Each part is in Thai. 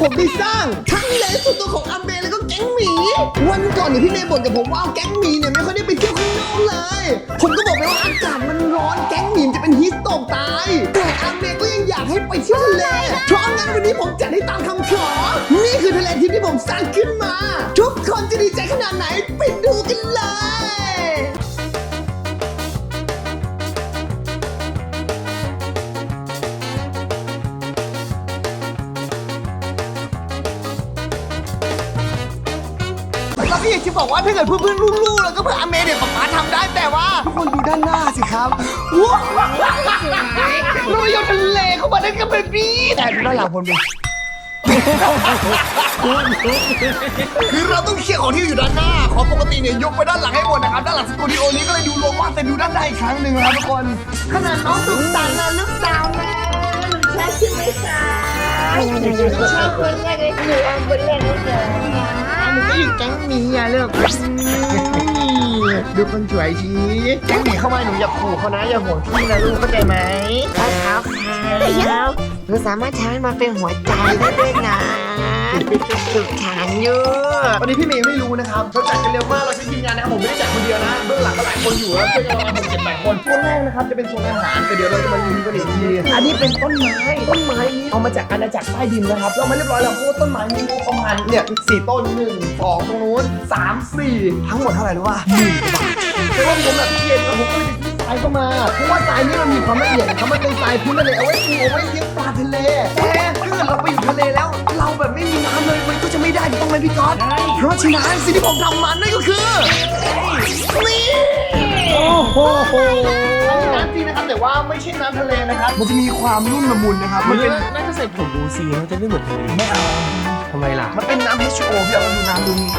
ผมได้สร้าง ทั้งเลสุดตัวของอาเมแล้วก็แก๊งหมี วันก่อนเนี่ยพี่เมย์บ่นกับผมว่าเอาแก๊งหมีเนี่ยไม่ค่อยได้ไปเที่ยวข้างนอกเลย ผมก็บอกไปว่าอากาศมันร้อนแก๊งหมีมันจะเป็นฮิสโตกตายแต่อาเมก็ยังอยากให้ไปเที่ยวทะเลเพราะงั้นวันนี้ผมจัดให้ตามคำขอ นี่คือทะเลทิพย์ที่ผมสร้างขึ้นมา แล้วพี่อยากจะบอกว่าถ้าเกิดเพื่อนๆลูกๆแล้วก็เพื่อนอเมเนี่ยป๊าป๊าทำได้แต่ว่าทุกคนดูด้านหน้าสิครับว้าวเราโยนทะเลเข้ามาได้กับแบบนี้แต่ดูด้านหลังผมดิคือเราต้องเคลียร์ของที่อยู่ด้านหน้า ของปกติเนี่ยยกไปด้านหลังให้หมดนะครับ ด้านหลังสตูดิโอนี้ก็เลยดูโล่งๆแต่ดูด้านหน้าอีกครั้งหนึ่งนะครับทุกคน ขนาดน้องสุขสันต์นะลูกสาวนะใช่ใช่ไหมคะชอบคนแรกเลยหนูเอาคนแรกเลยเหรอห นูก็อยู่แก๊งนี้อะเลือกดูคนสวยชีแก๊งหนีเข้ามาหนูอย่าขู่เขานะอย่าห่วงพี่นะลูกเข้าใจไหมขาวขาวขาวหนูสามารถใช้มันเป็นหัวใจได้ด้วยนะ สุขฉันอยู่วันนี้พี่เมย์ไม่รู้นะครับเราจัดกันเร็วมากเราใช้ทีมงานนะครับผมไม่ได้จัดคนเดียวนะเบื้องหลังก็หลายคนอยู่แล้วช่วยกันประมาณหกเจ็ดแปดคนช่วงแรกนะครับจะเป็นโซนอาหารแต่เดี๋ยวเราจะมารีวิวกันอีกทีอันนี้เป็นต้นไม้ต้นไม้นี้เอามาจากอาณาจักรใต้ดินนะครับเรามาเรียบร้อยแล้วเพราะว่าต้นไม้มีประมาณเนี่ยสี่ต้นหนึ่งสองตรงนู้นสามสี่ทั้งหมดเท่าไหร่รู้ป่ะหมื่นกว่าบาทแต่ว่าผมแบบเกลียดแล้วผมก็เลยไป ทรายเข้ามา เพราะว่าทรายนี่มันมีความละเอียดนะครับมันเป็นทรายพื้นทะเลเอาไว้ปูเอาไว้เลี้ยงปลาทะเลแต่ถ้าเกิดเราไปอยู่ทะเลแล้ว เราแบบไม่มีน้ำเลยมันก็จะไม่ได้ถูกต้องไหมพี่ก๊อตเพราะฉะนั้นสิ่งที่ผมทำมันนั่นก็คือนี่โอ้โหน้ำจริงนะครับแต่ว่าไม่ใช่น้ำทะเลนะครับ มันจะมีความนุ่มละมุนนะครับมันเป็นน่าจะใส่ผงบูซีมันจะไม่เหมือนทะเลไม่เอาทำไมล่ะมันเป็นน้ำ H2O พี่เอามาดูน้ำดูนี่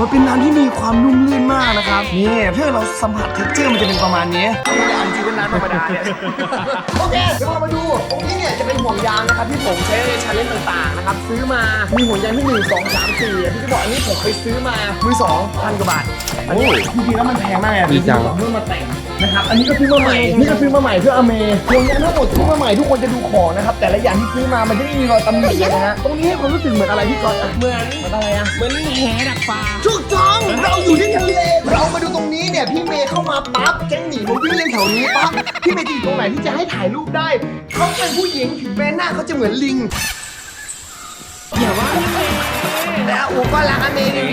มันเป็นน้ำที่มีความนุ่มลื่นมากนะครับนี่เพื่อเราสัมผัสเท็กเจอร์มันจะเป็นประมาณนี้ไม่ได้อ่านจริงเป็นน้ำธรรมดาเนี่ยโอเคเดี๋ยวเรามาดูตรงนี้เนี่ยจะเป็นห่วงยางนะครับที่ผมใช้ในชาเลนจ์ต่างๆนะครับซื้อมามีห่วงยางที่1 2 3 4พี่จะบอกอันนี้ผมเคยซื้อมามือสองพันกว่าบาทอันนี้จริงๆแล้วมันแพงมากอะดีจังเพื่อมาแต่ง นะครับ อันนี้ก็ซื้อมาใหม่ นี่ก็ซื้อมาใหม่เพื่ออเมห่วงยางทั้งหมดซื้อมาใหม่ทุกคนจะดูของนะครับ แต่ละอย่างที่ซื้อมามันจะไม่มีรอยตำหนิเลยนะฮะ ตรงนี้ให้ความรู้สึกเหมือนอะไรพี่กรณ์อะเหมือนเหมือนอะไรอะเหมือนแหดักปลาถูกต้องเราอยู่ที่ทะเล เรามาดูตรงนี้เนี่ยพี่เมย์เข้ามาปั๊บแก๊งหนีผมวิ่งเล่นแถวนี้ปั๊บ พี่เมย์จะอยู่ตรงไหนที่จะให้ถ่ายรูปได้ เขาเป็นผู้หญิงถึงแม้หน้าเขาจะเหมือนลิงอย่าว่า แล้วอูก็รักอเมย์ดี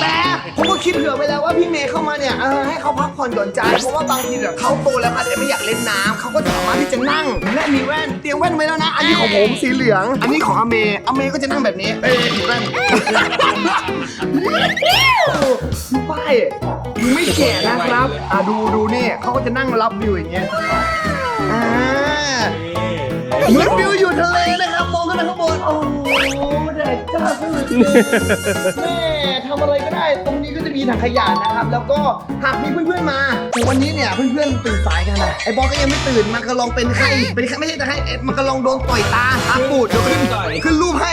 แต่ผมก็คิดเผื่อไว้แล้วว่าพี่เมย์เข้ามาเนี่ยเออให้เขาพักผ่อนหย่อนใจเพราะว่าบางทีเนี่ยเขาโตแล้วอาจจะไม่อยากเล่นน้ำเขาก็จะสามารถที่จะนั่งและมีแว่นเตรียมแว่นไว้แล้วนะ อันนี้ของผมสีเหลือง อันนี้ของอเมย์อเมย์ก็จะนั่งแบบนี้เอ้ยถือแว่นป้ายไม่แก่นะครับอะดูดูนี่เขาก็จะนั่งรับวิวอย่างเงี้ยอ่าเหมือนวิวอยู่ทะเลนะครับมองขึ้นไปข้างบนโอ้ โหแดดจ้าสุดแม่ทำอะไรก็ได้ ตรงนี้ก็จะมีถังขยะนะครับ แล้วก็หากมีเพื่อนๆมาวันนี้เนี่ยเพื่อนๆตื่นสายกันนะไอ้บอสก็ยังไม่ตื่นมันก็ลองเป็นไข้เป็นไข้ไม่ใช่แต่ไข้เอ็ดมันก็ลองโดนต่อยตาตาปูดเดี๋ยวขึ้นขึ้นรูปให้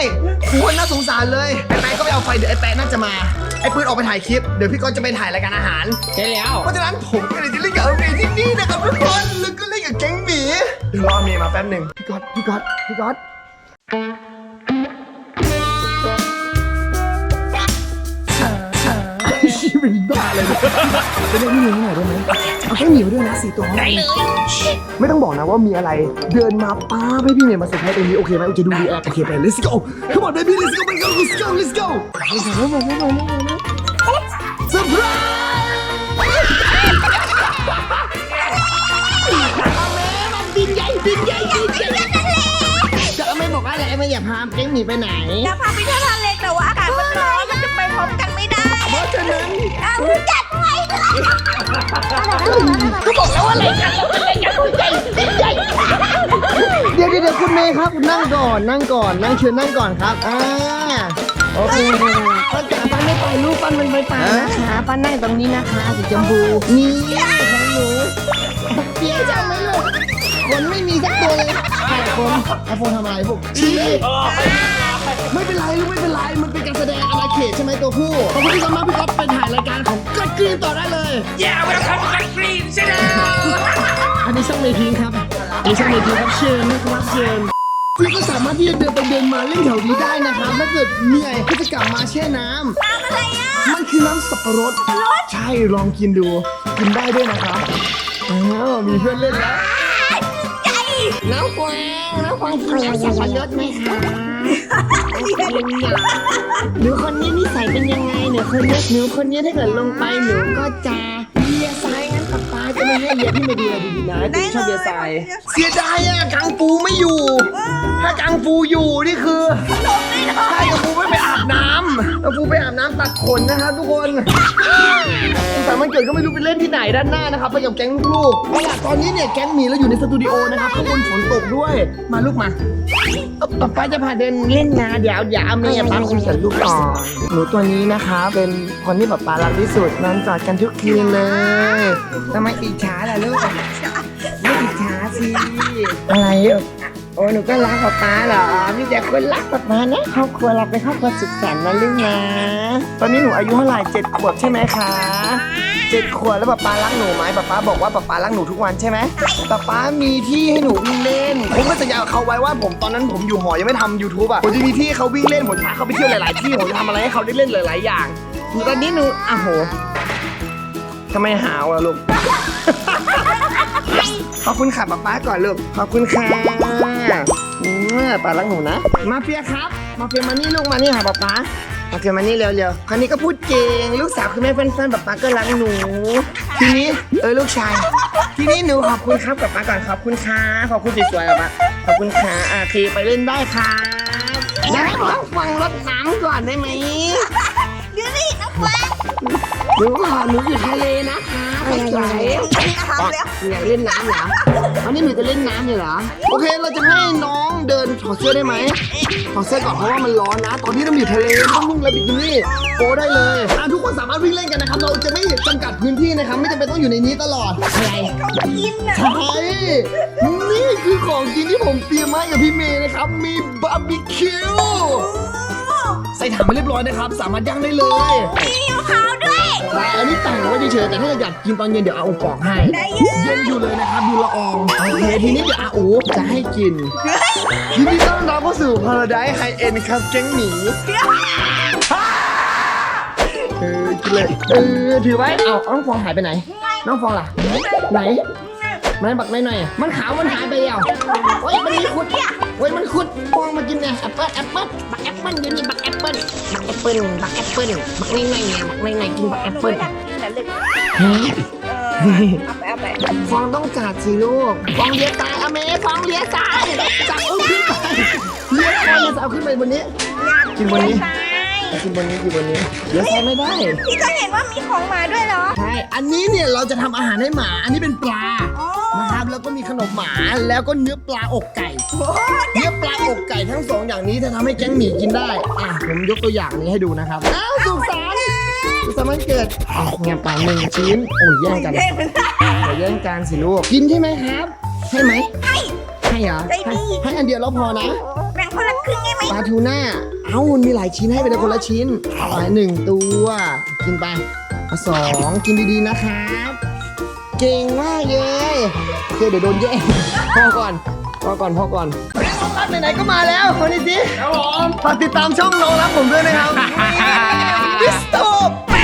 ควรน่าสงสารเลยไอ้แป๊ะก็ไปเอาไฟเดี๋ยวไอ้แป๊ะน่าจะมาไอ้ปืนออกไปถ่ายคลิปเดี๋ยวพี่ก็จะไปถ่ายรายการอาหารใช่แล้วเพราะฉะนั้นผมก็เลยจะเล่นกับอเมย์ที่นี่นะครับทุกคนแล้วก็เล่นกับแก๊งหมีเดี๋ยวรออเมย์มาแป๊บหนึ่งพี่ก๊อตพี่ก๊อตพี่ก๊อต ชีเป็นบ้าเลยเนี่ยจะเล่นพี่หมีหน่อยได้ไหมเอาแก๊งหมีมาด้วยนะสี่ตัวได้เลยไม่ต้องบอกนะว่ามีอะไร เดินมาป้าบให้พี่เมย์มาเซอร์ไพรส์ตรงนี้โอเคไหมจะดูดีแอคโอเคไป let's go come on baby let's go let's go let's go let's go เซอร์ไพรส์บินใหญ่บินใหญ่บินใหญ่จะไม่บอกว่าอะไรไม่อย่าพาเก้งหนีไปไหน จะพาไปเที่ยวทะเลแต่ว่าอากาศมันร้อนมันจะไปพร้อมกันไม่ได้เพ ราะฉะนั้นอะจัดไว้ก็บอกแล้วว่าอะไรกันอะไรกันบินใหญ่บินใหญ่เดี๋ยวเดี๋ยวคุณเมย์ครับนั่งก่อนนั่งก่อนนั่งเชิญนั่งก่อนครับอ่าโอเคป้าจ๋าป้าไม่ปล่อยลูกป้ามันไปป่านะคะป้านั่งตรงนี้นะคะสีชมพูนี่ของหนูเปียจะไหมลูกคนไม่มีสักตัวเลยไอโฟนไอโฟนทำอะไรพวกชี้ ไม่เป็นไรลูกไม่เป็นไร มันเป็นการแสดงอาณาเขตใช่ไหมตัวผู้ขอบคุณที่ทำมาพี่ก๊อฟไปถ่ายรายการของกัดกรีนต่อได้เลยอย่าไปทำกันกรีนใช่แล้วอันนี้ช่องเมทีนครับอันนี้ช่องเมทีนครับเชิญนะครับเชิญพี่ก็สามารถที่จะเดินไปเดินมาเล่นแถวนี้ได้นะครับ ถ้าเกิดเหนื่อยก็จะกลับมาแช่น้ำ น้ำอะไรอะ มันคือน้ำสับปะรด ใช่ ลองกินดู กินได้ด้วยนะครับอ้าวมีเพื่อนเล่นแล้ว น้องกวางน้องกวางกินน้ำสับปะรดไหมคะกินหน่อยหนูคนนี้นิสัยเป็นยังไงหนูคนนี้หนูคนนี้ถ้าเกิดลงไปหนูก็จะเลียซ้ายงั้นป๊าป๊าจะไม่ให้เลียพี่มาดูแลดีๆนะนะชอบเบียร์ทรายเสียดายอะกังฟูไม่อยู่ ถ้ากังฟูอยู่นี่คือใช่กังฟูไม่ไปอาบน้ำกังฟูไปอาบน้ำตัดขนนะครัันเกิดก็ไม่รู้ไปเล่นที่ไหนด้านหน้านะครับไปกับแก๊งลูกๆเอาล่ะตอนนี้เนี่ยแก๊งหมีเราอยู่ในสตูดิโอนะครับข้างบนฝนตกด้วย มาลูกมาป๊าป๊าจะพาเดินเล่นนะเดี๋ยวเดี๋ยวเอาเมียป๊าคุยกับลูกก่อนหนูตัวนี้นะคะเป็นคนที่ป๊าป๊ารักที่สุดนอนกอดกันทุกคืนเลยทำไมอิจฉาล่ะลูกไม่อิจฉาสิอะไรอะโอ้หนูก็รักป๊าป๊าเหรอมีแต่คนรักป๊าป๊านะครอบครัวเราเป็นครอบครัวสุขสันต์นะลูกนะ ตอนนี้หนูอายุเท่าไหร่เจ็ดขวบใช่ไหมคะ เจ็ดขวบแล้วป๊าป๊ารักหนูไหมป๊าป๊าบอกว่าป๊าป๊ารักหนูทุกวันใช่ไหมป๊าป๊ามีที่ให้หนูวิ่งเล่น ผมก็สัญญากับเขาไว้ว่าผมตอนนั้นผมอยู่หอยังไม่ทำ YouTube อะผมจะมีที่ให้เขาวิ่งเล่นผมจะพาเขาไปเที่ยวหลาย ๆ ที่ผมจะทำอะไรให้เขาได้เล่นหลาย ๆ อย่างตอนนี้หนูอะโหทำไมหาวอะลูก ขอบคุณค่ะป๊าป๊าก่อนลูก ขอบคุณค่ะอืมป๊ารักหนูนะ มาเฟียครับ มาเฟียมานี่ลูกมานี่ค่ะป๊าป๊า มาเฟียมานี่เร็วๆคนนี้ก็พูดเก่ง ลูกสาวคือแม่เพื่อนๆป๊าป๊าก็รักหนู ทีนี้เออลูกชาย ทีนี้หนูขอบคุณครับกับป๊าก่อนขอบคุณค่ะขอบคุณสวยๆกับป๊าขอบคุณค่ะอะทีไปเล่นได้ครับได้ขอฟังรดน้ำก่อนได้ไหมเดี๋ยวนี่น้ำฟ้า หนูขอหนูอยู่ทะเลนะคะไม่ไหวน้ำแล้วอยากเล่นน้ำเหรอวันนี้หนูจะเล่นน้ำอยู่เหรอ โอเค เราจะให้น้องเดินถอดเสื้อได้ไหมถอดเสื้อก่อนเพราะว่ามันร้อนนะ ตอนนี้เราอยู่ทะเลต้องนุ่งแล้วบิกินี่โปได้เลยอะทุกคนสามารถวิ่งเล่นกันนะครับ เราจะไม่จำกัดพื้นที่นะครับ ไม่จำเป็นต้องอยู่ในนี้ตลอดอะไรกินอะใช่นี่คือของกินที่ผมเตรียมมาให้กับพี่เมย์นะครับ มีบาร์บีคิวใส่ถังมาเรียบร้อยนะครับ สามารถย่างได้เลยมีมะพร้าวด้วย แต่อันนี้ตั้งเอาไว้เฉยๆแต่ถ้าอยากกินตอนเย็นเดี๋ยวอาอูปอกให้ได้เยอะเย็นอยู่เลยนะครับดูละอองโอเคทีนี้เดี๋ยวอาอูจะให้กินยินดีต้อนรับเข้าสู่ Paradise High End ครับแก๊งหมีเออกินเลยเออถือไว้เอาเอาน้องฟองหายไปไหน น้องฟองล่ะ ไหนไม่บักไม่หน่อยมันขาวมันหายไปแล้วโอ้ยมันมีขุด โอ้ยมันขุดฟองมากินเนี่ยแอปเปิ้ลแอปเปิ้ลบักแอปเปิ้ลอยู่นี่บักแอปเปิ้ลบักแอปเปิ้ลบักแอปเปิ้ลบักง่ายๆไงบักง่ายๆกินบักแอปเปิ้ลไม่อยากกินแต่ล็กเออเอาไปเอาไปฟองต้องจัดสิลูกฟองเลี้ยตายอเมฟองเลี้ยตายจับอุ้มขึ้นไปเลี้ยงฟองมันจะเอาขึ้นไปบนนี้กินบนนี้กินบนนี้กินบนนี้เดี๋ยวใช้ไม่ได้พี่ก็เห็นว่ามีของหมาด้วยเหรอใช่อันนี้เนี่ยเราจะทำอาหารให้หมา อันนี้เป็นปลาอ๋อ แล้วก็มีขนมหมาแล้วก็เนื้อปลาอกไก่โอ้โหเนื้อปลาอกไก่ทั้งสองอย่างนี้จะทำให้แก๊งหมีกินได้อะผมยกตัวอย่างนี้ให้ดูนะครับอ้าวสุขสันต์สุขสันต์วันเกิดอะงานปลาหนึ่งชิ้นโอ้ยแย่งกันเท่เป็นอย่าแย่งกันสิลูกกินใช่ไหมครับให้ไหมให้ให้เหรอใจดีให้ให้อันเดียวแล้วพอนะ แบ่งคนละครึ่งได้ไหมปลาทูน่า เอ้ามันมีหลายชิ้นให้ไปเลยคนละชิ้นไปหนึ่งตัว กินไปเอาสอง กินดีๆนะครับ เก่งมากเลยโอเคเดี๋ยวโดนแย่งพ่อก่อนพ่อก่อนพ่อก่อนน้องรักไหนๆก็มาแล้วคนนี้สิครับผมฝากติดตามช่องน้องรักผมด้วยนะครับบิสโตป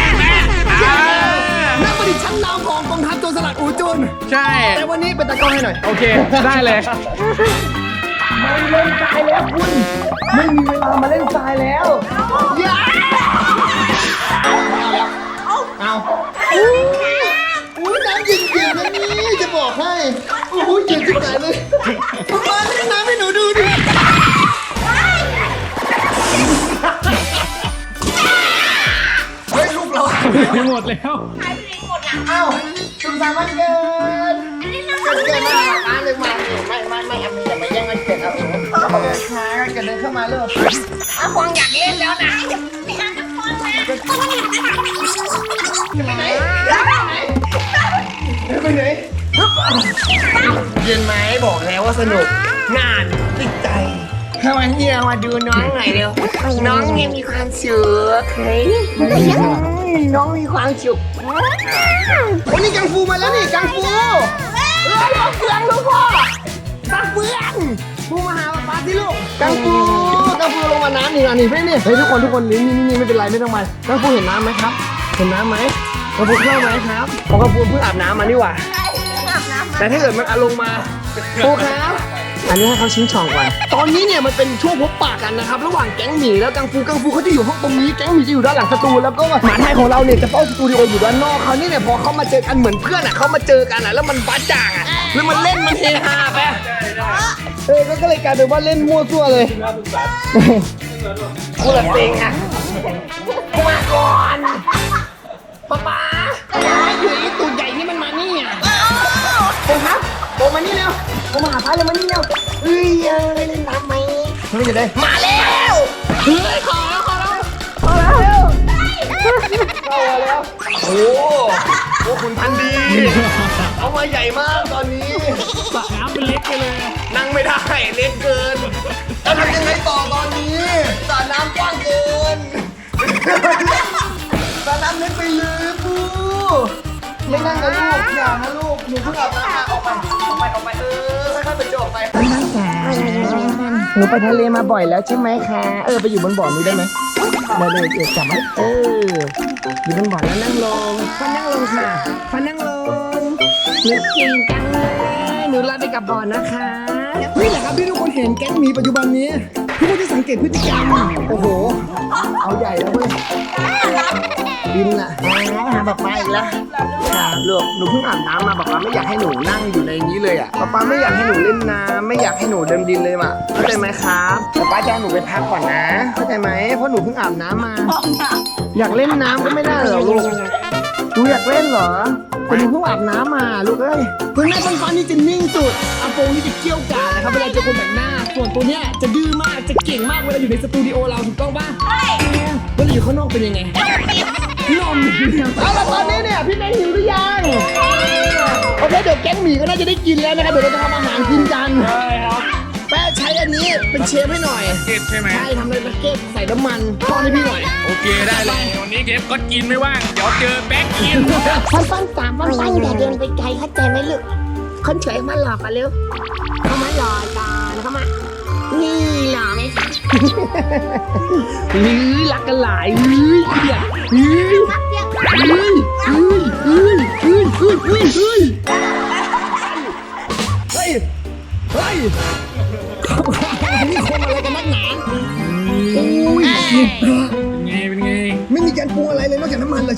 นักประดิษฐ์ชั้นนำของกองทัพโจรสลัดอูจุน ใช่ แต่วันนี้เป็นตะกร้องให้หน่อย โอเค ได้เลยไม่เล่นทรายแล้วคุณ ไม่มีเวลามาเล่นทรายแล้วอย่าเอาอู้อู้ น้ำเย็นๆนะนี่จะบอกให้โอ้โหเย็นที่ไหนเลยมาเล่นน้ำให้หนูดูดิเฮ้ยลูกเราหมดแล้วหายไปไหนหมดอะเอ้าสุขสันต์วันเกิดเกิดเกิดมาอ่านเลยมาไม่ไม่ไม่เอาอย่ามาแย่งกันเกิดเอาเองเกิดค่ะเกิดเดินเข้ามาเลยอาควางอยากเล่นแล้วนะไปหาน้ำฟองมาไปไหนไปไหน เย็นไหมบอกแล้วว่าสนุก งานติดใจเข้ามาเฮียมาดูน้องหน่อยเร็ว น้องเนี่ยมีความสุขเฮ้ยน้องมีความสุขวันนี้กังฟูมาแล้วนี่กังฟูเอ้ยมาเฟืองลูกพ่อมาเฟืองปูมาหาป๊าที่ลูกกังฟูกังฟูลงมาน้ำนี่นะนี่เพื่อนนี่เฮ้ยทุกคนทุกคนนี่นี่นี่ไม่เป็นไรไม่ต้องมากังฟูเห็นน้ำไหมครับ เห็นน้ำไหม กังฟูเข้าไหมครับของกังฟูเพิ่งอาบน้ำมานี่หว่าอาบน้ำแต่ถ้าเกิดมันเอาลงมาปูครับ อันนี้ให้เขาชิ้นช่องก่อน ตอนนี้เนี่ยมันเป็นช่วงพบปะกันนะครับ ระหว่างแก๊งหมีแล้วกังฟูกังฟูเขาจะอยู่ห้องตรงนี้ แก๊งหมีจะอยู่ด้านหลังสตูแล้วก็หมาไทยของเราเนี่ยจะเฝ้าสตูดิโออยู่ด้านนอกเขาวนี่เนี่ยพอเขามาเจอกันเหมือนเพื่อนอะเขามาเจอกันอะแล้วมันบ้าจ่างอะแล้วมันเล่นมันเฮฮาไปเออก็เลยกลายเป็นว่าเล่นมั่วซั่วเลยกูละเซ็งอะกูมาก่อน ป๊าป๊าอยู่ไอ้ตูดใหญ่นี่มันมานี่อะโอ้ครับโอ้มานี่เร็วโอ้มาหาพายเลยมานี่เร็วเฮ้ยเอ้ยเล่นน้ำไหมไม่ได้มาแล้วเฮ้ยขอแล้วขอแล้วขอแล้วเข้ามาแล้วโอ้โอ้คุณพันดีเอามาใหญ่มากตอนนี้สระน้ำเป็นเล็กไปเลย นั่งไม่ได้เล็กเกินแล้วทำยังไงต่อตอนนี้สระน้ำกว้าง ไม่นั่งนะลูกอย่านะลูกหนูเพิ่งอาบน้ำมาออกไปออกไปออกไปเออค่อยๆไปจออกไปหนูไปทะเลมาบ่อยแล้วใช่ไหมคะ เออไปอยู่บนบ่อนี้ได้ไหมได้เลยเดี๋ยวจับไหมเอออยู่บนบ่อแล้วนั่งลงฟันนั่งลงค่ะฟันนั่งลงหนูเก่งจังเลยหนูลาไปกับบ่อนะคะนี่แหละครับที่ทุกคนเห็นแก๊งหมีปัจจุบันนี้ ทุกคนที่สังเกตพฤติกรรมโอ้โห เอาใหญ่แล้วเว้ยบินอะหาป๊าป๊าอีกแล้วค่ะลูกหนูเพิ่งอาบน้ำมาป๊าป๊าไม่อยากให้หนูนั่งอยู่ในนี้เลยอะป๊าป๊าไม่อยากให้หนูเล่นน้ำไม่อยากให้หนูเดินดินเลยอะเข้าใจไหมครับป๊าป๊าจะให้หนูไปพักก่อนนะ เข้าใจไหมเพราะหนูเพิ่งอาบน้ำมา อยากเล่นน้ำก็ไม่ได้เหรอลูกหนูอยากเล่นเหรอ แต่หนูเพิ่งอาบน้ำมาลูกเอ้ยเพิ่งแม่ต้นฟ้านี่จะนิ่งสุดอาโปงนี่จะเกี้ยวกาดนะครับเวลาเจอคนแปลกหน้า ส่วนตัวเนี้ยจะดื้อมากจะเก่งมากเวลาอยู่ในสตูดิโอเราถูกต้องป่ะเวลาอยู่ข้างนอกเป็นยังไงนมเอาละตอนนี้เนี่ยพี่แม่หิวหรือยังโอเคเดี๋ยวแก๊งหมีก็น่าจะได้กินแล้วนะครับเดี๋ยวเราจะทำอาหารกินกัน ใช่ครับแป้ใช้อันนี้ เป็นเชฟให้หน่อย เก็ตใช่ไหม ใช่ทำเลยนักเก็ตใส่น้ำมันทอดให้พี่หน่อยโอเคได้เลย วันนี้เก็บก็กินไม่ว่าง เดี๋ยวเจอแบ็คกินฟันฟันสามฟันฟันอย่าเดินไปไกลเข้าใจไหมลูกคนสวยมาหลอกกันเร็วเข้ามาหลอกก่อนเข้ามา นี่หล่อไหมคะเฮ้ยรักกันหลายเฮ้ยเกลียดเฮ้ยเฮ้ยเฮ้ยเฮ้ย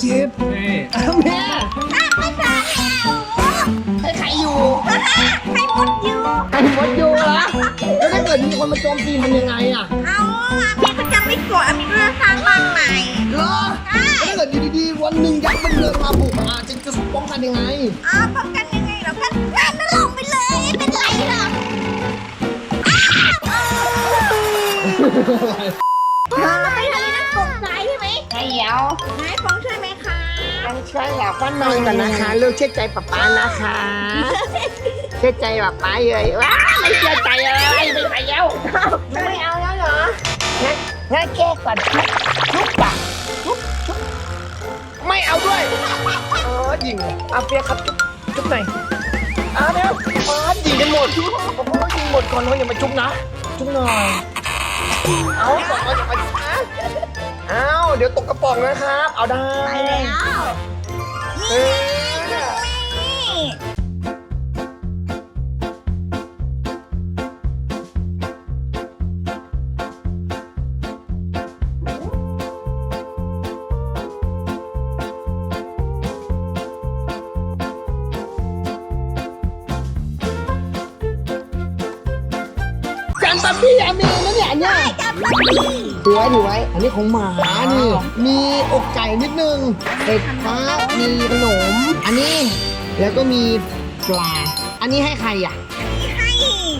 นอกจากน้ำมันเหรอเชฟเฮ้ยอ้าวแม่ให้ใครอยู่ให้มดอยู่ให้หมดอยู่เหรอแล้วถ้าเกิดมีคนมาโจมตีทำยังไงอะเอาพี่ก็จะไม่โกรธอามิก็จะสร้างบ้านใหม่เหรอแล้วถ้าเกิดอยู่ดีๆวันหนึ่งยักษ์มันเดินมาบุกอาจะจะป้องกันยังไงอ้าวป้องกันยังไงเหรอกันงานมันลงไปเลยไม่เป็นไรหรอกอ้าวไปทะเลน้ำตกใจใช่ไหมใช่เดี๋ยวนายฟอง ช่วยไหมคะต้องช่วยหลับฟันนอนก่อนนะคะลูกเชื่อใจป๊าป๊านะคะ เชื่อใจป๊าป๊าเลยว้าไม่เชื่อใจอะไรไม่ไปแล้วไม่เอาแล้วเหรองั้นงั้นแก้ก่อนชุบชุบปะชุบชุบไม่เอาด้วยเออยิงเอาเปียกครับชุบชุบหน่อยเอาเร็วอ๋อยิงกันหมดผมก็ยิงหมดก่อนเลยอย่ามาชุบนะชุบหน่อยเอาบอกว่าอย่ามาชุบนะเอาเดี๋ยวตกกระป๋องนะครับ เอาได้ไปแล้วเออนี่จานตับพี่ยามีนะเนี่ยอันเนี้ย จับมันดี ถือไว้ถือไว้ อันนี้ของหมานี่ มีอกไก่นิดนึงเห็ดฟ้ามีขนม อันนี้แล้วก็มีปลา อันนี้ให้ใครอะ ให้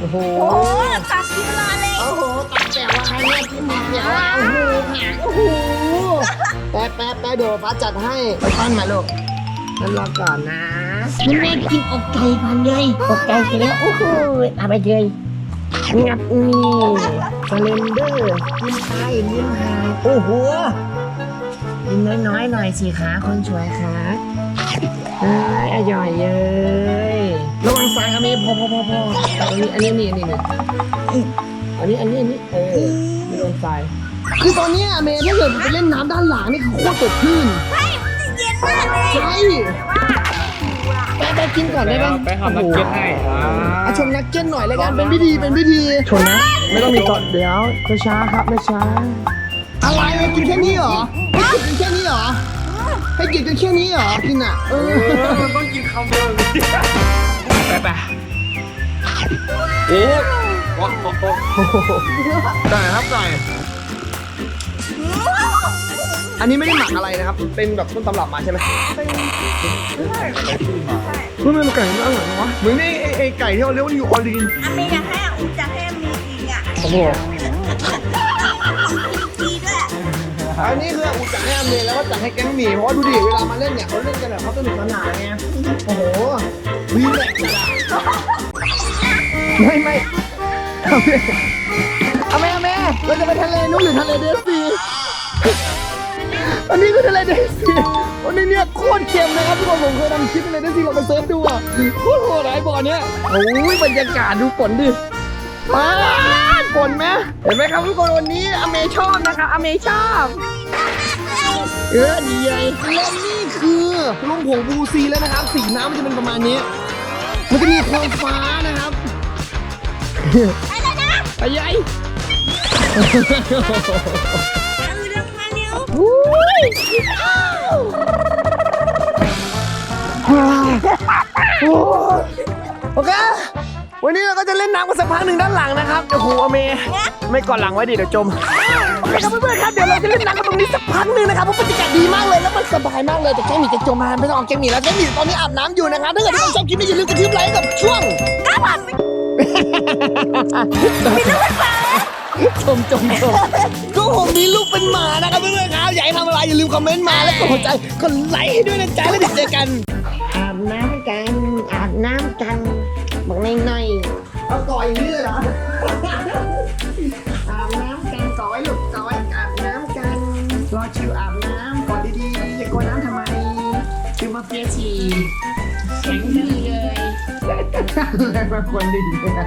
โอ้โห โอ้โหตักกินรอเลย โอ้โหตัดแจ๋วว่าใครเนี่ยที่มีแจ๋วว่าโอ้โหหางโอ้โหแป๊ะแป๊ะแป๊ะเดี๋ยวป้าจัดให้ไปปั้นมาลูกนั่นรอก่อนนะนี่แม่กินอกไก่ก่อนเลยอกไก่เสร็จแล้วโอ้โหเอาไปเลยงับนี่ส เลนเดอร์กินไปลิ้มหางโอ้โหกินน้อยๆหน่อยสิคะคนสวยคะเอ้ยอร่อยเลยระวังสายครับเมย์พอพอพอพอตรงนี้อันนี้นี่นี่นี่อันนี้อันนี้อันนี้เออไม่โดนทรายคือตอนนี้เมย์ถ้าเกิดไปเล่นน้ำด้านหลังนี่คือโคตรสดชื่นใช่มันเย็นมากเลยใช่ ไปไปกินก่อนได้ปะไปหอมนักเก็ตให้อ่าอะชมนักเก็ตหน่อยแล้วกันเป็นพิธีเป็นพิธีชนนะ ไม่ต้องมีก่อนเดี๋ยวช้าๆครับช้าๆอะไรให้กินแค่นี้เหรอให้กินแค่นี้เหรอให้กินกันแค่นี้เหรอกินอะเออมันต้องกินคำเดียวเลยไปไปโอ้โหโอ้โหไก่ครับไก่ อันนี้ไม่ได้หมักอะไรนะครับ เป็นแบบต้นตำรับมาใช่ไหมเฮ้ยมันไก่น่าอร่อยนะวะเหมือนไอ้ไอ้ไอ้ไก่ที่เราเรียกว่ายูออรีนอเมอยากให้อุจะให้มีอีกอะโอ้โหดีด้วยอันนี้คืออุจักให้อเมย์แล้วก็จักให้แก๊งหมีเพราะว่าดูดิเวลามาเล่นเนี่ยเขาเล่นกันแบบเขาสนุกสนานไงโอ้โหวีแหลกจัดอะไม่ไม่เอาเมย์เอาเมย์เอาเมย์เราจะไปทะเลนู้นหรือทะเลเดซี อันนี้คือทะเลเดซีวันนี้เนี่ยโคตรเค็มนะครับทุกคนผมเคยทำคลิปทะเลเดซีลองไปเซิร์ชดูอะโคตรโหดไอ้บ่อเนี้ยโอ้ยบรรยากาศดูฝนดิป้าดฝนไหมเห็นไหมครับทุกคนวันนี้อเมย์ชอบนะครับอเมย์ชอบเออดีใหญ่และนี่คือลงผงบลูซีแล้วนะครับ สีน้ำมันจะเป็นประมาณนี้ มันจะมีโคมฟ้านะครับไปแล้วนะไปให โอเค วันนี้เราก็จะเล่นน้ำกันสักพักหนึ่งด้านหลังนะครับเดี๋ยวครูอเมย์ไม่ก่อนหลังไว้ดิเดี๋ยวจมโอเคครับเพื่อนๆครับเดี๋ยวเราจะเล่นน้ำกันตรงนี้สักพักหนึ่งนะครับเพราะบรรยากาศดีมากเลยแล้วมันสบายมากเลยแต่แก้มหมีจะจมมาไม่ต้องเอาแก้มหมีแล้วแก้มหมีตอนนี้อาบน้ำอยู่นะครับถ้าเกิดทุกคนชอบคลิปนี้อย่าลืมกระทืบไลค์กับช่วง ชมชมชมก็ผมมีลูกเป็นหมานะครับเพื่อนๆครับอยากให้ทำอะไรอย่าลืมคอมเมนต์มาแล้วกดหัวใจกดไลค์ให้ด้วยนะจ๊ะแล้วเดี๋ยวเจอกันอาบน้ำกันอาบน้ำกันบอกหน่อยเอาก่อยอย่างนี้เลยเหรอๆอาบน้ำกันก่อยลูกก่อยอาบน้ำกันรอชิวอาบน้ำก่อนดีๆจะกลัวน้ำทำไมชิวมาเฟียฉี่แข็งดีเลยอะไรมาควรดีนะ